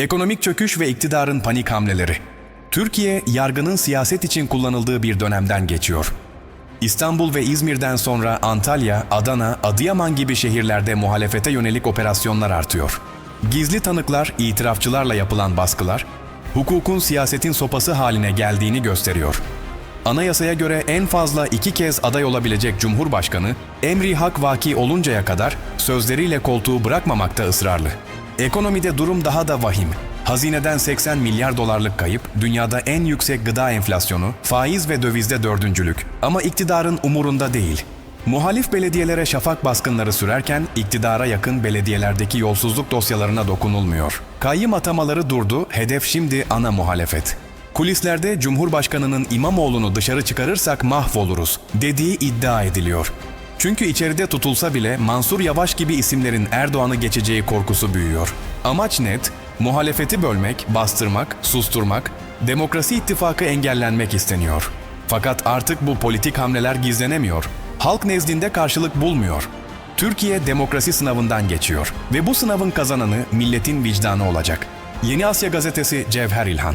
Ekonomik çöküş ve iktidarın panik hamleleri. Türkiye, yargının siyaset için kullanıldığı bir dönemden geçiyor. İstanbul ve İzmir'den sonra Antalya, Adana, Adıyaman gibi şehirlerde muhalefete yönelik operasyonlar artıyor. Gizli tanıklar, itirafçılarla yapılan baskılar, hukukun siyasetin sopası haline geldiğini gösteriyor. Anayasaya göre en fazla iki kez aday olabilecek Cumhurbaşkanı, emri hak vaki oluncaya kadar sözleriyle koltuğu bırakmamakta ısrarlı. Ekonomide durum daha da vahim. Hazineden 80 milyar dolarlık kayıp, dünyada en yüksek gıda enflasyonu, faiz ve dövizde dördüncülük. Ama iktidarın umurunda değil. Muhalif belediyelere şafak baskınları sürerken iktidara yakın belediyelerdeki yolsuzluk dosyalarına dokunulmuyor. Kayyım atamaları durdu, hedef şimdi ana muhalefet. Kulislerde Cumhurbaşkanının İmamoğlu'nu dışarı çıkarırsak mahvoluruz dediği iddia ediliyor. Çünkü içeride tutulsa bile Mansur Yavaş gibi isimlerin Erdoğan'ı geçeceği korkusu büyüyor. Amaç net, muhalefeti bölmek, bastırmak, susturmak, demokrasi ittifakı engellenmek isteniyor. Fakat artık bu politik hamleler gizlenemiyor. Halk nezdinde karşılık bulmuyor. Türkiye demokrasi sınavından geçiyor ve bu sınavın kazananı milletin vicdanı olacak. Yeni Asya Gazetesi Cevher İlhan